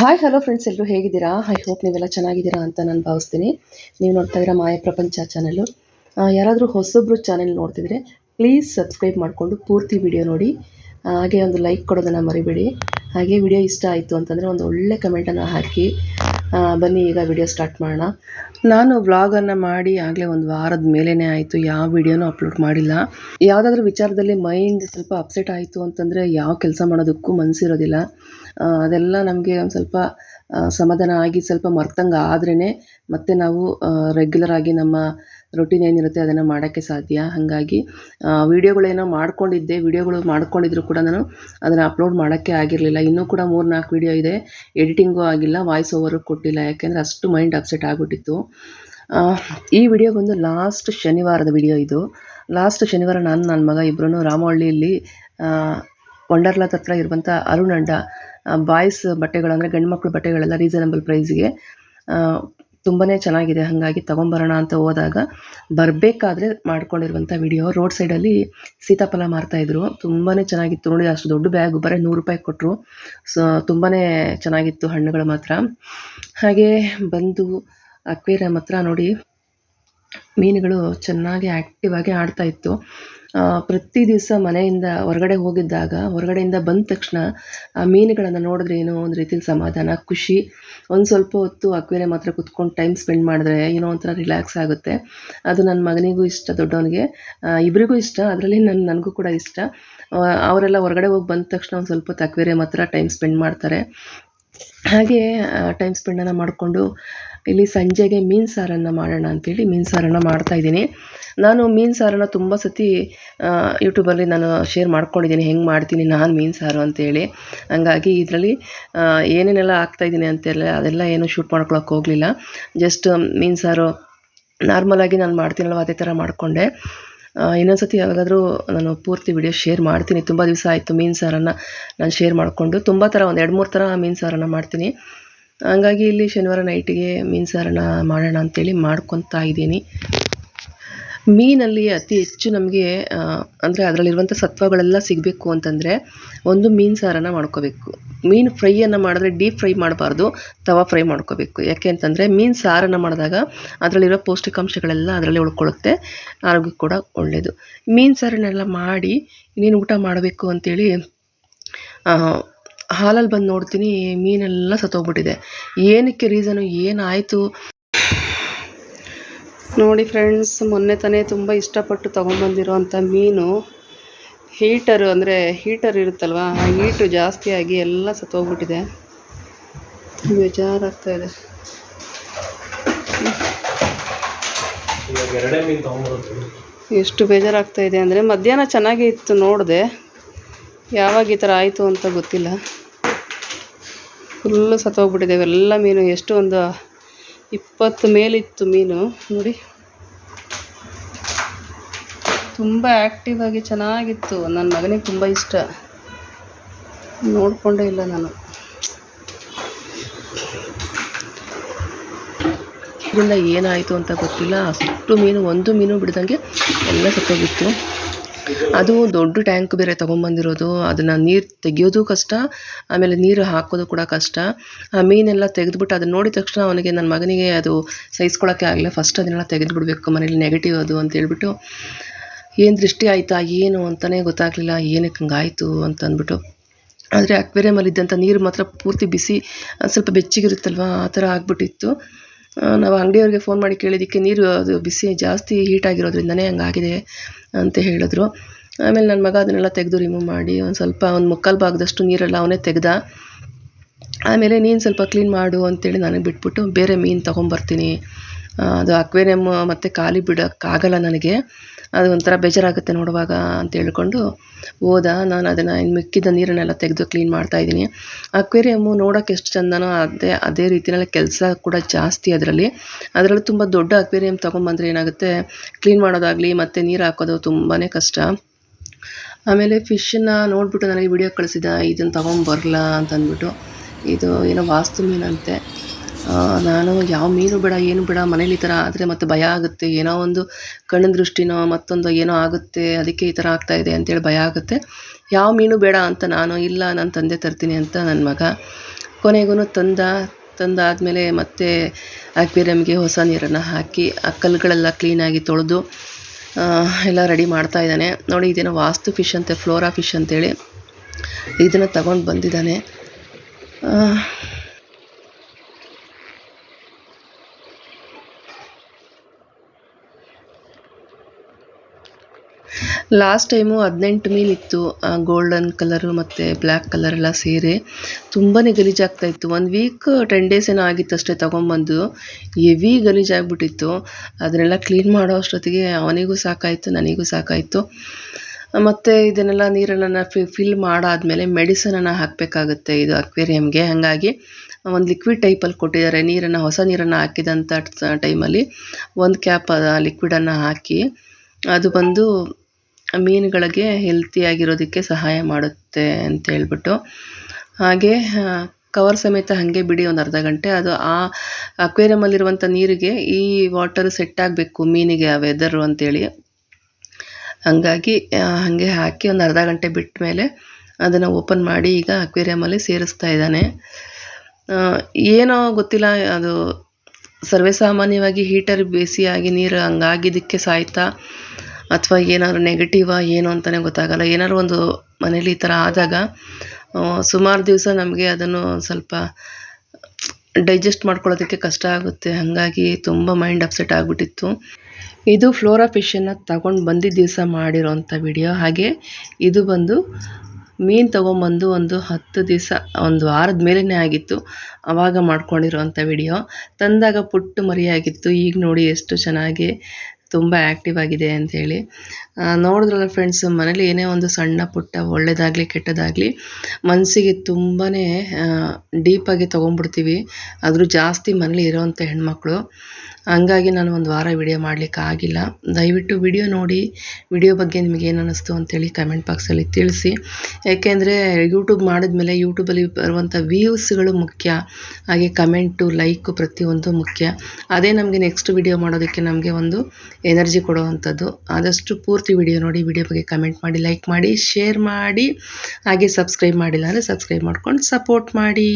Hi hello friends ಎಲ್ಲರೂ ಹೇಗಿದ್ದೀರಾ? I hope ನೀವೆಲ್ಲ ಚೆನ್ನಾಗಿದ್ದೀರಾ ಅಂತ ನಾನು ಭಾವಿಸ್ತೀನಿ. ನೀವು ನೋಡ್ತಾ ಇದ್ದೀರಾ ಮಾಯ ಪ್ರಪಂಚ ಚಾನಲ್ಲು ಯಾರಾದರೂ ಹೊಸೊಬ್ಬರು ಚಾನೆಲ್ ನೋಡ್ತಿದ್ರೆ ಪ್ಲೀಸ್ ಸಬ್ಸ್ಕ್ರೈಬ್ ಮಾಡಿಕೊಂಡು ಪೂರ್ತಿ ವಿಡಿಯೋ ನೋಡಿ. ಹಾಗೆ ಒಂದು ಲೈಕ್ ಕೊಡೋದನ್ನು ಮರಿಬೇಡಿ. ಹಾಗೆ ವಿಡಿಯೋ ಇಷ್ಟ ಆಯಿತು ಅಂತಂದರೆ ಒಂದು ಒಳ್ಳೆ ಕಮೆಂಟನ್ನು ಹಾಕಿ. ಬನ್ನಿ, ಈಗ ವಿಡಿಯೋ ಸ್ಟಾರ್ಟ್ ಮಾಡೋಣ. ನಾನು ವ್ಲಾಗನ್ನು ಮಾಡಿ ಆಗಲೇ ಒಂದು ವಾರದ ಮೇಲೇ ಆಯಿತು, ಯಾವ ವಿಡಿಯೋನೂ ಅಪ್ಲೋಡ್ ಮಾಡಿಲ್ಲ. ಯಾವುದಾದ್ರೂ ವಿಚಾರದಲ್ಲಿ ಮೈಂಡ್ ಸ್ವಲ್ಪ ಅಪ್ಸೆಟ್ ಆಯಿತು ಅಂತಂದರೆ ಯಾವ ಕೆಲಸ ಮಾಡೋದಕ್ಕೂ ಮನಸ್ಸಿರೋದಿಲ್ಲ ಅದೆಲ್ಲ ನಮಗೆ ಒಂದು ಸ್ವಲ್ಪ ಸಮಾಧಾನ ಆಗಿ ಸ್ವಲ್ಪ ಮರ್ತಂಗೆ ಆದ್ರೇ ಮತ್ತೆ ನಾವು ರೆಗ್ಯುಲರ್ ಆಗಿ ನಮ್ಮ ರೊಟೀನ್ ಏನಿರುತ್ತೆ ಅದನ್ನು ಮಾಡೋಕ್ಕೆ ಸಾಧ್ಯ. ಹಾಗಾಗಿ ವೀಡಿಯೋಗಳೇನೋ ಮಾಡ್ಕೊಂಡಿದ್ದೆ, ವೀಡಿಯೋಗಳು ಮಾಡ್ಕೊಂಡಿದ್ರು ಕೂಡ ನಾನು ಅದನ್ನು ಅಪ್ಲೋಡ್ ಮಾಡೋಕ್ಕೆ ಆಗಿರಲಿಲ್ಲ. ಇನ್ನೂ ಕೂಡ ಮೂರು ನಾಲ್ಕು ವೀಡಿಯೋ ಇದೆ. ಎಡಿಟಿಂಗೂ ಆಗಿಲ್ಲ, ವಾಯ್ಸ್ ಓವರು ಕೊಟ್ಟಿಲ್ಲ. ಯಾಕೆಂದರೆ ಅಷ್ಟು ಮೈಂಡ್ ಅಪ್ಸೆಟ್ ಆಗಿಬಿಟ್ಟಿತ್ತು. ಈ ವಿಡಿಯೋ ಬಂದು ಲಾಸ್ಟ್ ಶನಿವಾರದ ವಿಡಿಯೋ ಇದು. ಲಾಸ್ಟ್ ಶನಿವಾರ ನಾನು, ನನ್ನ ಮಗ ಇಬ್ಬರೂ ರಾಮವಳ್ಳಿಯಲ್ಲಿ ವಂಡರ್ಲಾತ್ ಹತ್ರ ಇರುವಂಥ ಅರುಣ್ ಅಂಡ ಬಾಯ್ಸ್ ಬಟ್ಟೆಗಳು ಅಂದರೆ ಗಂಡು ಮಕ್ಕಳು ಬಟ್ಟೆಗಳೆಲ್ಲ ರೀಸನಬಲ್ ಪ್ರೈಸ್ಗೆ ತುಂಬಾ ಚೆನ್ನಾಗಿದೆ, ಹಾಗಾಗಿ ತೊಗೊಂಬರೋಣ ಅಂತ ಹೋದಾಗ ಬರಬೇಕಾದ್ರೆ ಮಾಡ್ಕೊಂಡಿರುವಂಥ ವಿಡಿಯೋ ರೋಡ್ ಸೈಡಲ್ಲಿ ಸೀತಾಫಲ ಮಾರ್ತಾಯಿದ್ರು ತುಂಬಾ ಚೆನ್ನಾಗಿತ್ತು ನೋಡಿ, ಅಷ್ಟು ದೊಡ್ಡ ಬ್ಯಾಗ್ ಬರೀ ನೂರು ರೂಪಾಯಿ ಕೊಟ್ಟರು ಸೊ ತುಂಬಾ ಚೆನ್ನಾಗಿತ್ತು ಹಣ್ಣುಗಳು ಮಾತ್ರ. ಹಾಗೆ ಬಂದು ಅಕ್ವೇರಿಯಂ ಹತ್ರ ನೋಡಿ, ಮೀನುಗಳು ಚೆನ್ನಾಗಿ ಆ್ಯಕ್ಟಿವ್ ಆಗಿ ಪ್ರತಿ ದಿವಸ ಮನೆಯಿಂದ ಹೊರಗಡೆ ಹೋಗಿದ್ದಾಗ, ಹೊರಗಡೆಯಿಂದ ಬಂದ ತಕ್ಷಣ ಆ ಮೀನುಗಳನ್ನು ನೋಡಿದ್ರೆ ಏನೋ ಒಂದು ರೀತಿಲಿ ಸಮಾಧಾನ, ಖುಷಿ. ಒಂದು ಸ್ವಲ್ಪ ಹೊತ್ತು ಅಕ್ವೇರಿಯಂ ಮಾತ್ರ ಕುತ್ಕೊಂಡು ಟೈಮ್ ಸ್ಪೆಂಡ್ ಮಾಡಿದ್ರೆ ಏನೋ ಒಂಥರ ರಿಲ್ಯಾಕ್ಸ್ ಆಗುತ್ತೆ. ಅದು ನನ್ನ ಮಗನಿಗೂ ಇಷ್ಟ, ದೊಡ್ಡವನಿಗೆ. ಇಬ್ಬರಿಗೂ ಇಷ್ಟ, ಅದರಲ್ಲಿ ನನ್ನ ನನಗೂ ಕೂಡ ಇಷ್ಟ. ಅವರೆಲ್ಲ ಹೊರಗಡೆ ಹೋಗಿ ಬಂದ ತಕ್ಷಣ ಒಂದು ಸ್ವಲ್ಪ ಹೊತ್ತು ಅಕ್ವೇರಿಯಂ ಹತ್ರ ಟೈಮ್ ಸ್ಪೆಂಡ್ ಮಾಡ್ತಾರೆ. ಹಾಗೆ ಟೈಮ್ ಸ್ಪೆಂಡನ್ನು ಮಾಡಿಕೊಂಡು ಇಲ್ಲಿ ಸಂಜೆಗೆ ಮೀನು ಸಾರನ್ನು ಮಾಡೋಣ ಅಂತೇಳಿ ಮೀನು ಸಾರನ್ನು ಮಾಡ್ತಾಯಿದ್ದೀನಿ ನಾನು ಮೀನು ಸಾರನ್ನು ತುಂಬ ಸತಿ ಯೂಟ್ಯೂಬಲ್ಲಿ ನಾನು ಶೇರ್ ಮಾಡ್ಕೊಂಡಿದ್ದೀನಿ. ಹೆಂಗೆ ಮಾಡ್ತೀನಿ, ನಾನು ಮೀನು ಸಾರು ಅಂತೇಳಿ. ಹಂಗಾಗಿ ಇದರಲ್ಲಿ ಏನೇನೆಲ್ಲ ಹಾಕ್ತಾಯಿದ್ದೀನಿ ಅಂತೆಲ್ಲ ಅದೆಲ್ಲ ಏನು ಶೂಟ್ ಮಾಡ್ಕೊಳಕ್ಕೆ ಹೋಗಲಿಲ್ಲ. ಜಸ್ಟ್ ಮೀನು ಸಾರು ನಾರ್ಮಲಾಗಿ ನಾನು ಮಾಡ್ತೀನಲ್ವ, ಅದೇ ಥರ ಮಾಡಿಕೊಂಡೆ. ಇನ್ನೊಂದು ಸತಿ ಯಾವಾಗಾದರೂ ನಾನು ಪೂರ್ತಿ ವಿಡಿಯೋ ಶೇರ್ ಮಾಡ್ತೀನಿ. ತುಂಬ ದಿವಸ ಆಯಿತು ಮೀನು ಸಾರನ್ನು ನಾನು ಶೇರ್ ಮಾಡಿಕೊಂಡು. ತುಂಬ ಥರ ಒಂದು ಎರಡು ಮೂರು ಥರ ಮೀನು ಸಾರನ್ನು ಮಾಡ್ತೀನಿ. ಹಂಗಾಗಿ ಇಲ್ಲಿ ಶನಿವಾರ ನೈಟಿಗೆ ಮೀನು ಸಾರನ್ನ ಮಾಡೋಣ ಅಂತೇಳಿ ಮಾಡ್ಕೊತಾ ಇದ್ದೀನಿ. ಮೀನಲ್ಲಿ ಅತಿ ಹೆಚ್ಚು ನಮಗೆ ಅಂದರೆ ಅದರಲ್ಲಿರುವಂಥ ಸತ್ವಗಳೆಲ್ಲ ಸಿಗಬೇಕು ಅಂತಂದರೆ ಒಂದು ಮೀನು ಸಾರನ್ನು ಮಾಡ್ಕೋಬೇಕು. ಮೀನು ಫ್ರೈಯನ್ನು ಮಾಡಿದ್ರೆ ಡೀಪ್ ಫ್ರೈ ಮಾಡಬಾರ್ದು, ತವಾ ಫ್ರೈ ಮಾಡ್ಕೋಬೇಕು. ಯಾಕೆ ಅಂತಂದರೆ ಮೀನು ಸಾರನ್ನು ಮಾಡಿದಾಗ ಅದರಲ್ಲಿರೋ ಪೌಷ್ಟಿಕಾಂಶಗಳೆಲ್ಲ ಅದರಲ್ಲಿ ಉಳ್ಕೊಳ್ಳುತ್ತೆ ಆರೋಗ್ಯಕ್ಕೆ ಕೂಡ ಒಳ್ಳೆಯದು ಮೀನು ಸಾರನ್ನೆಲ್ಲ ಮಾಡಿ ಇನ್ನೇನು ಊಟ ಮಾಡಬೇಕು ಅಂತೇಳಿ ಹಾಲಲ್ಲಿ ಬಂದು ನೋಡ್ತೀನಿ ಮೀನೆಲ್ಲ ಸತ್ತೋಗ್ಬಿಟ್ಟಿದೆ. ಏನಕ್ಕೆ ರೀಸನು? ಏನಾಯಿತು? ನೋಡಿ ಫ್ರೆಂಡ್ಸ್ ಮೊನ್ನೆ ತಾನೇ ತುಂಬ ಇಷ್ಟಪಟ್ಟು ತೊಗೊಂಬಂದಿರೋವಂಥ ಮೀನು. ಹೀಟರು ಅಂದರೆ ಹೀಟರ್ ಇರುತ್ತಲ್ವ ಆ ಹೀಟು ಜಾಸ್ತಿಯಾಗಿ ಎಲ್ಲ ಸತ್ತೋಗ್ಬಿಟ್ಟಿದೆ. ಬೇಜಾರಾಗ್ತಾ ಇದೆ. ಎಷ್ಟು ಬೇಜಾರಾಗ್ತಾ ಇದೆ ಅಂದರೆ ಮಧ್ಯಾಹ್ನ ಚೆನ್ನಾಗೇ ಇತ್ತು ನೋಡಿದೆ. ಯಾವಾಗ ಈ ಥರ ಆಯಿತು ಅಂತ ಗೊತ್ತಿಲ್ಲ. ಫುಲ್ಲು ಸತ್ತೋಗ್ಬಿಟ್ಟಿದೆ. ಎಲ್ಲ ಮೀನು. ಎಷ್ಟು ಒಂದು ಇಪ್ಪತ್ತು ಮೇಲಿತ್ತು ಮೀನು. ನೋಡಿ. ತುಂಬ ಆ್ಯಕ್ಟಿವ್ ಆಗಿ ಚೆನ್ನಾಗಿತ್ತು. ನನ್ನ ಮಗನಿಗೆ ತುಂಬ ಇಷ್ಟ. ನೋಡಿಕೊಂಡೇ ಇಲ್ಲ ನಾನು. ಇದರಿಂದ ಏನಾಯಿತು ಅಂತ ಗೊತ್ತಿಲ್ಲ. ಅಷ್ಟು ಮೀನು, ಒಂದು ಮೀನು ಬಿಡ್ದಂಗೆ ಎಲ್ಲ ಸತ್ತೋಗಿತ್ತು. ಅದು ದೊಡ್ಡ ಟ್ಯಾಂಕ್ ಬೇರೆ ತೊಗೊಂಬಂದಿರೋದು. ಅದನ್ನು ನೀರು ತೆಗೆಯೋದು ಕಷ್ಟ, ಆಮೇಲೆ ನೀರು ಹಾಕೋದು ಕೂಡ ಕಷ್ಟ. ಆ ಮೀನೆಲ್ಲ ತೆಗೆದ್ಬಿಟ್ಟು ಅದನ್ನ ನೋಡಿದ ತಕ್ಷಣ ಅವನಿಗೆ ನನ್ನ ಮಗನಿಗೆ ಅದು ಸಹಿಸ್ಕೊಳ್ಳೋಕ್ಕೆ ಆಗಲಿಲ್ಲ. ಫಸ್ಟ್ ಅದನ್ನೆಲ್ಲ ತೆಗೆದು ಬಿಡಬೇಕು ಮನೇಲಿ ನೆಗೆಟಿವ್ ಅದು ಅಂತ ಹೇಳ್ಬಿಟ್ಟು, ಏನು ದೃಷ್ಟಿ ಆಯಿತಾ, ಏನು ಅಂತಲೇ ಗೊತ್ತಾಗಲಿಲ್ಲ. ಏನಕ್ಕೆ ಹಂಗಾಯಿತು ಅಂತ ಅಂದ್ಬಿಟ್ಟು. ಆದರೆ ಅಕ್ವೇರಿಯಮಲ್ಲಿ ಇದ್ದಂಥ ನೀರು ಮಾತ್ರ ಪೂರ್ತಿ ಬಿಸಿ, ಸ್ವಲ್ಪ ಬೆಚ್ಚಗಿರುತ್ತಲ್ವಾ? ಆ ಥರ ಆಗ್ಬಿಟ್ಟಿತ್ತು. ನಾವು ಅಂಗಡಿಯವ್ರಿಗೆ ಫೋನ್ ಮಾಡಿ ಕೇಳಿದ್ದಕ್ಕೆ ನೀರು ಅದು ಬಿಸಿ ಜಾಸ್ತಿ ಹೀಟ್ ಆಗಿರೋದ್ರಿಂದನೇ ಹಂಗಾಗಿದೆ ಅಂತ ಹೇಳಿದ್ರು. ಆಮೇಲೆ ನನ್ನ ಮಗ ಅದನ್ನೆಲ್ಲ ತೆಗೆದು ರಿಮೂವ್ ಮಾಡಿ ಒಂದು ಸ್ವಲ್ಪ ಒಂದು ಮುಕ್ಕಾಲು ಭಾಗದಷ್ಟು ನೀರೆಲ್ಲ ಅವನೇ ತೆಗೆದ. ಆಮೇಲೆ ನೀನು ಸ್ವಲ್ಪ ಕ್ಲೀನ್ ಮಾಡು ಅಂತೇಳಿ ನನಗೆ ಬಿಟ್ಬಿಟ್ಟು ಬೇರೆ ಮೀನು ತೊಗೊಂಬರ್ತೀನಿ. ಅದು ಅಕ್ವೇರಿಯಮ್ ಮತ್ತು ಖಾಲಿ ಬಿಡೋಕ್ಕಾಗಲ್ಲ ನನಗೆ. ಅದು ಒಂಥರ ಬೇಜಾರಾಗುತ್ತೆ ನೋಡುವಾಗ ಅಂತ ಹೇಳ್ಕೊಂಡು ಹೋದ. ನಾನು ಅದನ್ನು ಇನ್ನು ಮಿಕ್ಕಿದ ನೀರನ್ನೆಲ್ಲ ತೆಗೆದು ಕ್ಲೀನ್ ಮಾಡ್ತಾ ಇದ್ದೀನಿ. ಅಕ್ವೇರಿಯಮ್ಮು ನೋಡೋಕೆ ಎಷ್ಟು ಚಂದನೋ ಅದೇ ಅದೇ ರೀತಿಯಲ್ಲಿ ಕೆಲಸ ಕೂಡ ಜಾಸ್ತಿ ಅದರಲ್ಲಿ. ಅದರಲ್ಲಿ ತುಂಬ ದೊಡ್ಡ ಅಕ್ವೇರಿಯಮ್ ತೊಗೊಂಬಂದ್ರೆ ಏನಾಗುತ್ತೆ ಕ್ಲೀನ್ ಮಾಡೋದಾಗಲಿ ಮತ್ತು ನೀರು ಹಾಕೋದು ತುಂಬಾ ಕಷ್ಟ. ಆಮೇಲೆ ಫಿಶನ್ನು ನೋಡಿಬಿಟ್ಟು ನನಗೆ ವಿಡಿಯೋ ಕಳಿಸಿದ ಇದನ್ನು ತೊಗೊಂಬರಲ್ಲ ಅಂತ ಅಂದ್ಬಿಟ್ಟು ಇದು ಏನೋ ವಾಸ್ತು ಮೀನಂತೆ ನಾನು ಯಾವ ಮೀನು ಬೇಡ, ಏನು ಬೇಡ, ಮನೇಲಿ ಈ ಥರ ಆದರೆ ಮತ್ತೆ ಭಯ ಆಗುತ್ತೆ. ಏನೋ ಒಂದು ಕಣ್ಣಿನ ದೃಷ್ಟಿನೋ ಮತ್ತೊಂದು ಏನೋ ಆಗುತ್ತೆ, ಅದಕ್ಕೆ ಈ ಥರ ಆಗ್ತಾ ಇದೆ ಅಂತೇಳಿ ಭಯ ಆಗುತ್ತೆ. ಯಾವ ಮೀನು ಬೇಡ ಅಂತ ನಾನು, ಇಲ್ಲ, ನನ್ನ ತಂದೆ ತರ್ತೀನಿ ಅಂತ ನನ್ನ ಮಗ ಕೊನೆಗೂ ತಂದ, ತಂದಾದಮೇಲೆ ಮತ್ತೆ ಅಕ್ವೇರಿಯಮ್ಗೆ ಹೊಸ ನೀರನ್ನು ಹಾಕಿ, ಆ ಕಲ್ಲುಗಳೆಲ್ಲ ಕ್ಲೀನಾಗಿ ತೊಳೆದು ಎಲ್ಲ ರೆಡಿ ಮಾಡ್ತಾ ಇದ್ದಾನೆ. ನೋಡಿ, ಇದೇನೋ ವಾಸ್ತು ಫಿಶ್ ಅಂತೆ ಫ್ಲೋರಾ ಫಿಶ್ ಅಂತೇಳಿ. ಇದನ್ನು ತಗೊಂಡು ಬಂದಿದ್ದಾನೆ. ಲಾಸ್ಟ್ ಟೈಮು ಹದಿನೆಂಟು ಮೀನಿತ್ತು ಗೋಲ್ಡನ್ ಕಲರು ಮತ್ತು ಬ್ಲ್ಯಾಕ್ ಕಲರ್ ಎಲ್ಲ ಸೇರಿ. ತುಂಬಾ ಗಲೀಜಾಗ್ತಾ ಇತ್ತು. ಒಂದು ವೀಕ್ ಟೆನ್ ಡೇಸ್ ಏನೋ ಆಗಿತ್ತು ಅಷ್ಟೇ ತೊಗೊಂಬಂದು ಹೆವಿ ಗಲೀಜಾಗ್ಬಿಟ್ಟಿತ್ತು ಅದನ್ನೆಲ್ಲ ಕ್ಲೀನ್ ಮಾಡೋ ಅಷ್ಟೊತ್ತಿಗೆ ಅವನಿಗೂ ಸಾಕಾಯಿತು, ನನಗೂ ಸಾಕಾಯಿತು. ಮತ್ತು ಇದನ್ನೆಲ್ಲ ನೀರನ್ನು ಫಿಲ್ ಮಾಡಾದಮೇಲೆ ಮೆಡಿಸನನ್ನು ಹಾಕಬೇಕಾಗುತ್ತೆ ಇದು ಅಕ್ವೇರಿಯಮ್ಗೆ ಹಾಗಾಗಿ ಒಂದು ಲಿಕ್ವಿಡ್ ಟೈಪಲ್ಲಿ ಕೊಟ್ಟಿದ್ದಾರೆ. ನೀರನ್ನು, ಹೊಸ ನೀರನ್ನು ಹಾಕಿದಂಥ ಟೈಮಲ್ಲಿ ಒಂದು ಕ್ಯಾಪ್ ಲಿಕ್ವಿಡನ್ನು ಹಾಕಿ, ಅದು ಬಂದು ಮೀನುಗಳಿಗೆ ಹೆಲ್ತಿಯಾಗಿರೋದಕ್ಕೆ ಸಹಾಯ ಮಾಡುತ್ತೆ ಅಂತ ಹೇಳ್ಬಿಟ್ಟು. ಹಾಗೆ ಕವರ್ ಸಮೇತ ಹಾಗೆ ಬಿಡಿ ಒಂದು ಅರ್ಧ ಗಂಟೆ. ಅದು ಆ ಅಕ್ವೇರಿಯಮಲ್ಲಿರುವಂಥ ನೀರಿಗೆ ಈ ವಾಟರ್ ಸೆಟ್ ಆಗಬೇಕು ಮೀನಿಗೆ ಆ ವೆದರು ಅಂತೇಳಿ. ಹಾಗಾಗಿ ಹಾಗೆ ಹಾಕಿ ಒಂದು ಅರ್ಧ ಗಂಟೆ ಬಿಟ್ಟ ಮೇಲೆ ಅದನ್ನು ಓಪನ್ ಮಾಡಿ ಈಗ ಅಕ್ವೇರಿಯಮಲ್ಲಿ ಸೇರಿಸ್ತಾ ಇದ್ದಾನೆ. ಏನೋ ಗೊತ್ತಿಲ್ಲ, ಅದು ಸರ್ವೇಸಾಮಾನ್ಯವಾಗಿ ಹೀಟರ್ ಬೇಸಿಯಾಗಿ ನೀರು ಹಂಗಾಗಿದ್ದಕ್ಕೆ ಸಾಯ್ತಾ ಅಥವಾ ಏನಾದ್ರು ನೆಗೆಟಿವಾ ಏನು ಅಂತಲೇ ಗೊತ್ತಾಗಲ್ಲ. ಏನಾದ್ರು ಒಂದು ಮನೇಲಿ ಈ ಥರ ಆದಾಗ ಸುಮಾರು ದಿವಸ ನಮಗೆ ಅದನ್ನು ಸ್ವಲ್ಪ ಡೈಜೆಸ್ಟ್ ಮಾಡ್ಕೊಳ್ಳೋದಕ್ಕೆ ಕಷ್ಟ ಆಗುತ್ತೆ. ಹಾಗಾಗಿ ತುಂಬ ಮೈಂಡ್ ಅಪ್ಸೆಟ್ ಆಗಿಬಿಟ್ಟಿತ್ತು. ಇದು ಫ್ಲೋರಾ ಫಿಶನ್ನು ತಗೊಂಡು ಬಂದಿದ್ದ ದಿವಸ ಮಾಡಿರೋಂಥ ವಿಡಿಯೋ ಹಾಗೆ ಇದು ಬಂದು ಮೀನು ತೊಗೊಂಬಂದು ಒಂದು ಹತ್ತು ದಿವಸ, ಒಂದು ವಾರದ ಮೇಲೇ ಆಗಿತ್ತು ಆವಾಗ ಮಾಡ್ಕೊಂಡಿರೋಂಥ ವಿಡಿಯೋ ತಂದಾಗ ಪುಟ್ಟು ಮರಿಯಾಗಿತ್ತು. ಈಗ ನೋಡಿ ಎಷ್ಟು ಚೆನ್ನಾಗಿ ತುಂಬ ಆ್ಯಕ್ಟಿವ್ ಆಗಿದೆ ಅಂಥೇಳಿ ನೋಡಿದ್ರಲ್ಲ ಫ್ರೆಂಡ್ಸ್ ಮನೇಲಿ ಏನೇ ಒಂದು ಸಣ್ಣ ಪುಟ್ಟ ಒಳ್ಳೆಯದಾಗಲಿ ಕೆಟ್ಟದಾಗಲಿ ಮನಸ್ಸಿಗೆ ತುಂಬಾ ಡೀಪಾಗಿ ತೊಗೊಂಡ್ಬಿಡ್ತೀವಿ. ಆದರೂ ಜಾಸ್ತಿ ಮನೇಲಿ ಇರೋವಂಥ ಹೆಣ್ಮಕ್ಳು ಹಂಗಾಗಿ ನಾನು ಒಂದು ವಾರ ವಿಡಿಯೋ ಮಾಡಲಿಕ್ಕೆ ಆಗಿಲ್ಲ. ದಯವಿಟ್ಟು ವಿಡಿಯೋ ನೋಡಿ ವಿಡಿಯೋ ಬಗ್ಗೆ ನಿಮಗೆ ಏನು ಅನ್ನಿಸ್ತು ಅಂತೇಳಿ ಕಮೆಂಟ್ ಬಾಕ್ಸಲ್ಲಿ ತಿಳಿಸಿ. ಯಾಕೆಂದರೆ ಯೂಟ್ಯೂಬ್ ಮಾಡಿದ್ಮೇಲೆ ಯೂಟ್ಯೂಬಲ್ಲಿ ಬರುವಂಥ ವ್ಯೂಸ್ಗಳು ಮುಖ್ಯ. ಹಾಗೆ ಕಮೆಂಟು ಲೈಕು ಪ್ರತಿಯೊಂದು ಮುಖ್ಯ. ಅದೇ ನಮಗೆ ನೆಕ್ಸ್ಟ್ ವಿಡಿಯೋ ಮಾಡೋದಕ್ಕೆ ನಮಗೆ ಒಂದು ಎನರ್ಜಿ ಕೊಡುವಂಥದ್ದು. ಆದಷ್ಟು ಪೂರ್ತಿ ವಿಡಿಯೋ ನೋಡಿ ವಿಡಿಯೋ ಬಗ್ಗೆ ಕಮೆಂಟ್ ಮಾಡಿ ಲೈಕ್ ಮಾಡಿ ಶೇರ್ ಮಾಡಿ. ಹಾಗೆ ಸಬ್ಸ್ಕ್ರೈಬ್ ಮಾಡಿಲ್ಲ ಅಂದರೆ ಸಬ್ಸ್ಕ್ರೈಬ್ ಮಾಡ್ಕೊಂಡು ಸಪೋರ್ಟ್ ಮಾಡಿ.